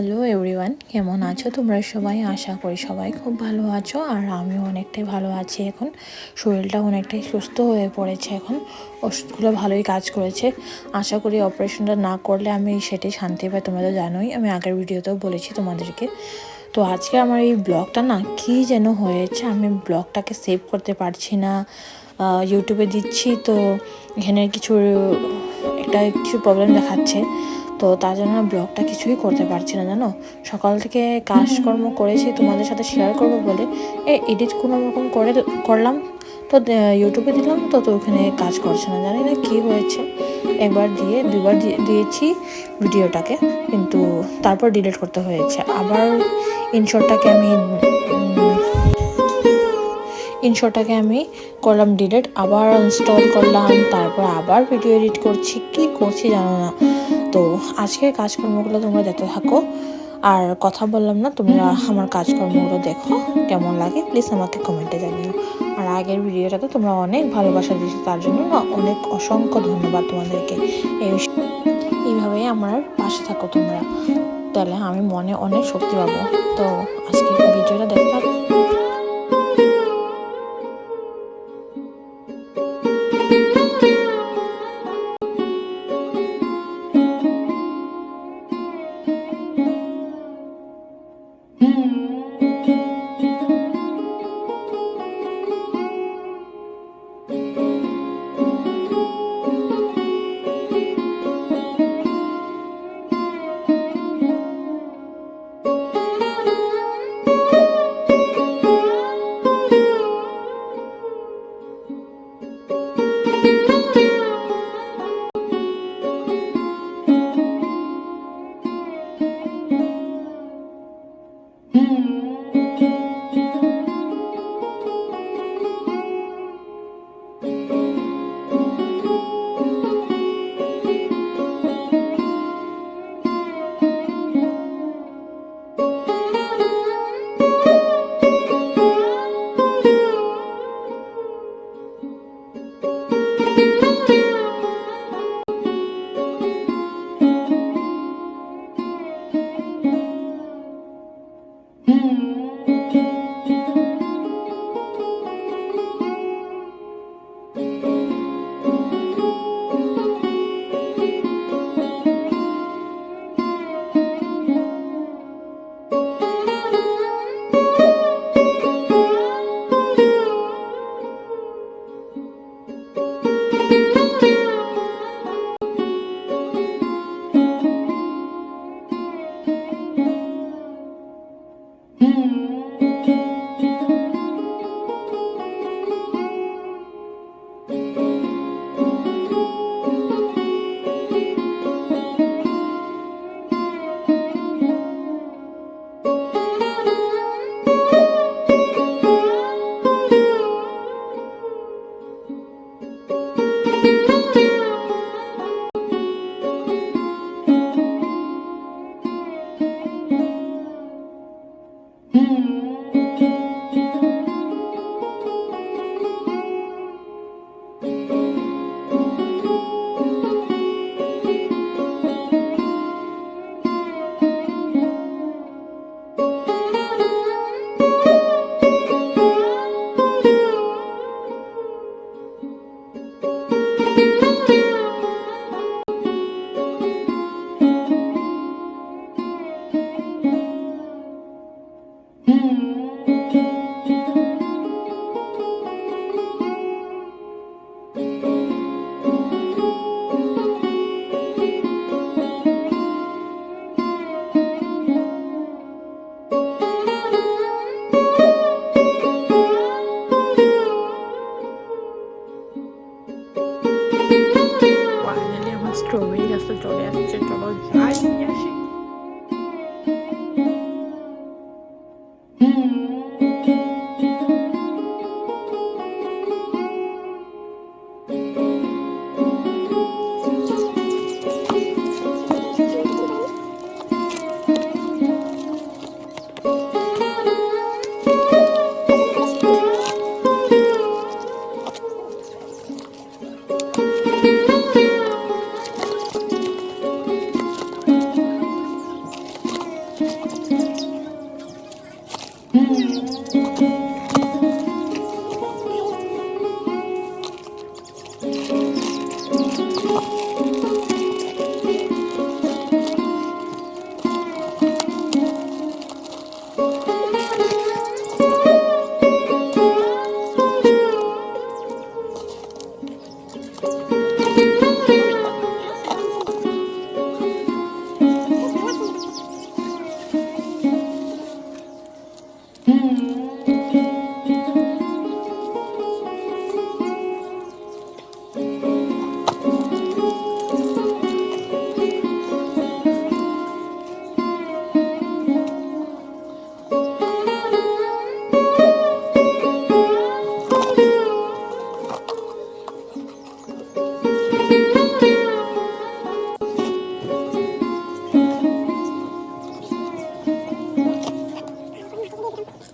Hello everyone কেমন আছো? তোমরা সবাই? আশা করি সবাই খুব ভালো আছো, আর আমিও অনেকটাই ভালো আছি এখন। শরীরটা অনেকটাই সুস্থ হয়ে পড়েছে এখন। ওষুধগুলো ভালোই কাজ করেছে। আশা করি অপারেশনটা না করলে আমি সেটাই শান্তি পাই, তোমরা তো জানোই। আমি আগের ভিডিওতেও বলেছি তোমাদেরকে। তো আজকে আমার এই ব্লগটা না কী যেন হয়েছে, আমি ব্লগটাকে সেভ করতে পারছি না। ইউটিউবে দিচ্ছি, তো এখানে কিছু, একটা কিছু প্রবলেম দেখাচ্ছে। তো তার জন্য ব্লগটা কিছুই করতে পারছি না, জানো? সকাল থেকে কাজকর্ম করেছি তোমাদের সাথে শেয়ার করব বলে। এ এডিট কোনো রকম করে করলাম। তো ইউটিউবে দিলাম, তো তো ওখানে কাজ করছে না। জানি না কী হয়েছে। একবার দিয়ে দুবার দিয়েছি ভিডিওটাকে, কিন্তু তারপর ডিলিট করতে হয়েছে। আবার ইনশটটাকে আমি ইনশটটাকে আমি করলাম ডিলিট আবার ইনস্টল করলাম, তারপর আবার ভিডিও এডিট করছি। কি করছি জানো না। তো আজকের কাজকর্মগুলো তোমরা দেখতে থাকো। আর কথা বললাম না, তোমরা আমার কাজকর্মগুলো দেখো, কেমন লাগে প্লিজ আমাকে কমেন্টে জানিও। আর আগের ভিডিওটাতে তোমরা অনেক ভালোবাসা দিয়েছ, তার জন্য অনেক অসংখ্য ধন্যবাদ তোমাদেরকে। এই এইভাবেই আমার পাশে থাকো তোমরা। তাহলে আমি মনে অনেক শক্তি পাবো। তো আজকে ভিডিওটা দেখতে থাকো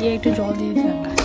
গিয়ে একটু জল দিয়ে দিলাম গাছটা